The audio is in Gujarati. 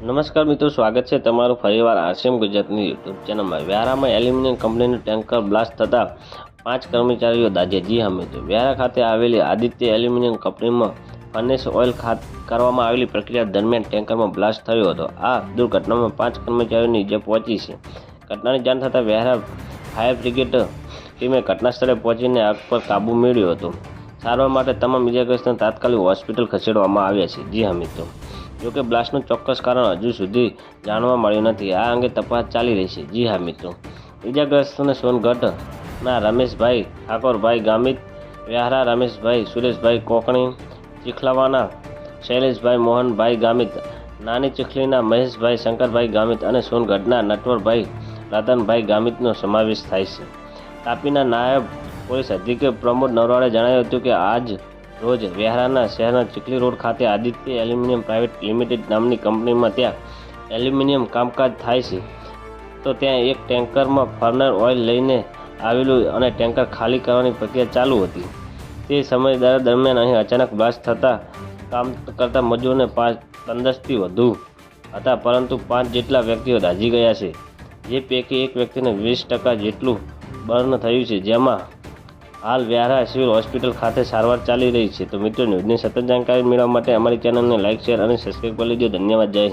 નમસ્કાર મિત્રો, સ્વાગત છે તમારું ફરીવાર આરસીએમ ગુજરાતની યુટ્યુબ ચેનલમાં. વ્યારામાં એલ્યુમિનિયમ કંપનીનું ટેન્કર બ્લાસ્ટ થતાં પાંચ કર્મચારીઓ દાજે જી હા મિત્રો, વ્યારા ખાતે આવેલી આદિત્ય એલ્યુમિનિયમ કંપનીમાં ફર્નેસ ઓઇલ ખાત કરવામાં આવેલી પ્રક્રિયા દરમિયાન ટેન્કરમાં બ્લાસ્ટ થયો હતો. આ દુર્ઘટનામાં પાંચ કર્મચારીઓની ઇજા પહોંચી છે. ઘટનાની જાણ થતાં વ્યારા ફાયર બ્રિગેડ ટીમે ઘટના સ્થળે પહોંચીને આગ પર કાબૂ મેળવ્યો હતો. સારવાર માટે તમામ ઇજાગ્રસ્તને તાત્કાલિક હોસ્પિટલ ખસેડવામાં આવ્યા છે. જી હા મિત્રો. જોકે બ્લાસ્ટનું ચોક્કસ કારણ હજુ સુધી જાણવા મળ્યું નથી. આ અંગે તપાસ ચાલી રહી છે. જી હા, મિત્રો. ઇજાગ્રસ્તોને સોનગઢના રમેશભાઈ ઠાકોરભાઈ ગામિત વ્યારા રમેશભાઈ, સુરેશભાઈ કોકણી, ચીખલાવાના શૈલેષભાઈ મોહનભાઈ ગામિત, નાની ચીખલીના મહેશભાઈ શંકરભાઈ ગામિત અને સોનગઢના નટવરભાઈ રતનભાઈ ગામિતનો સમાવેશ થાય છે. તાપીના નાયબ પોલીસ અધિક્ષક પ્રમોદ નરવાડે જણાવ્યું હતું કે આજ રોજ વેહરાના શહેરના ચીખલી રોડ ખાતે આદિત્ય એલ્યુમિનિયમ પ્રાઇવેટ લિમિટેડ નામની કંપનીમાં ત્યાં એલ્યુમિનિયમ કામકાજ થાય છે. તો ત્યાં એક ટેન્કરમાં ફર્નર ઓઇલ લઈને આવેલું અને ટેન્કર ખાલી કરવાની પ્રક્રિયા ચાલુ હતી. તે સમય દર- દરમિયાન અહીં અચાનક બ્લાસ્ટ થતાં કામ કરતા મજૂરોને પાંચ પંદરથી વધુ હતા, પરંતુ પાંચ જેટલા વ્યક્તિઓ દાઝી ગયા છે. જે પૈકી એક વ્યક્તિને વીસ ટકા જેટલું બર્ન થયું છે, જેમાં હાલ વ્યારા સિવિલ હોસ્પિટલ ખાતે સારવાર ચાલી રહી છે. તો મિત્રો ન્યૂઝની સતત જાણકારી મેળવવા માટે અમારી ચેનલને લાઇક શેર અને સબસ્ક્રાઈબ કરી લેજો ધન્યવાદ. જય